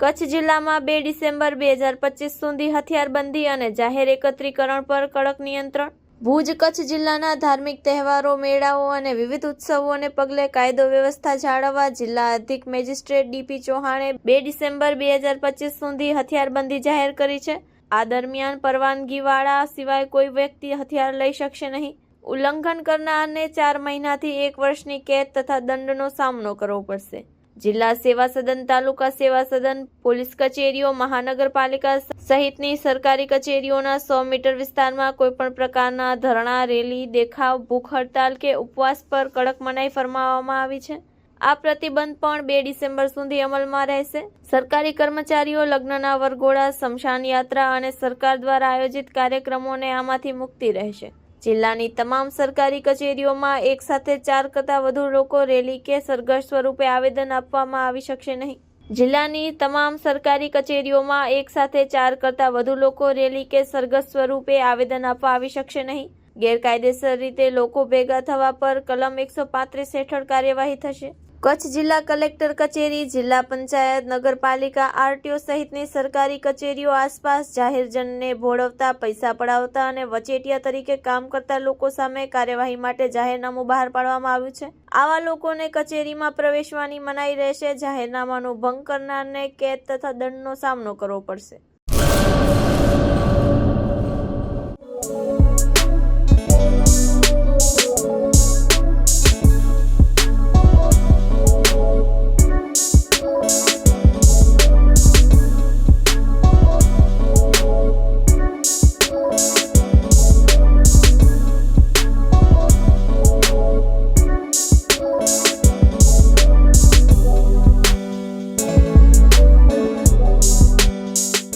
કચ્છ જિલ્લામાં બે ડિસેમ્બર બે હજાર પચીસ સુધી હથિયારબંધી અને જાહેર એકત્રીકરણ પર કડક નિયંત્રણ. ભુજ કચ્છ જિલ્લાના ધાર્મિક તહેવારો, મેળાઓ અને વિવિધ ઉત્સવોને પગલે કાયદો વ્યવસ્થા જાળવવા જિલ્લા અધિક મેજિસ્ટ્રેટ ડીપી ચૌહાણે બે ડિસેમ્બર બે હજાર પચીસ સુધી હથિયારબંધી જાહેર કરી છે. આ દરમિયાન પરવાનગીવાળા સિવાય કોઈ વ્યક્તિ હથિયાર લઈ શકશે નહીં. ઉલ્લંઘન કરનારને ચાર મહિનાથી એક વર્ષની કેદ તથા દંડનો સામનો કરવો પડશે. જિલ્લા સેવા સદન, તાલુકા સેવા સદન, પોલીસ કચેરીઓ, મહાનગરપાલિકા સહિતની સરકારી કચેરીઓના સો મીટર વિસ્તારમાં કોઈપણ પ્રકારના ધરણા, રેલી, દેખાવ, ભૂખ હડતાલ કે ઉપવાસ પર કડક મનાઈ ફરમાવવામાં આવી છે. આ પ્રતિબંધ પણ બે ડિસેમ્બર સુધી અમલમાં રહેશે. સરકારી કર્મચારીઓ લગ્નના વરઘોડા સ્મશાન યાત્રા અને સરકાર દ્વારા આયોજિત કાર્યક્રમોને આમાંથી મુક્તિ રહેશે. જિલ્લાની તમામ સરકારી કચેરીઓમાં એક સાથે ચાર કરતાં વધુ લોકો રેલી કે સરઘસ સ્વરૂપે આવેદન આપવામાં આવી શકશે નહીં. જિલ્લાની તમામ સરકારી કચેરીઓમાં એક સાથે ચાર કરતાં વધુ લોકો રેલી કે સરઘસ સ્વરૂપે આવેદન આપવા આવી શકશે નહીં. ગેરકાયદેસર રીતે લોકો ભેગા થવા પર કલમ એકસો પાંત્રીસ હેઠળ કાર્યવાહી થશે. કચ્છ જિલ્લા કલેક્ટર કચેરી, જિલ્લા પંચાયત, નગરપાલિકા, આરટીઓ સહિતની સરકારી કચેરીઓ આસપાસ જાહેરજનને ભોળવતા, પૈસા પડાવતા અને વચેટિયા તરીકે કામ કરતા લોકો સામે કાર્યવાહી માટે જાહેરનામું બહાર પાડવામાં આવ્યું છે. આવા લોકોને કચેરીમાં પ્રવેશવાની મનાઈ રહેશે. જાહેરનામાનો ભંગ કરનારને કેદ તથા દંડનો સામનો કરવો પડશે.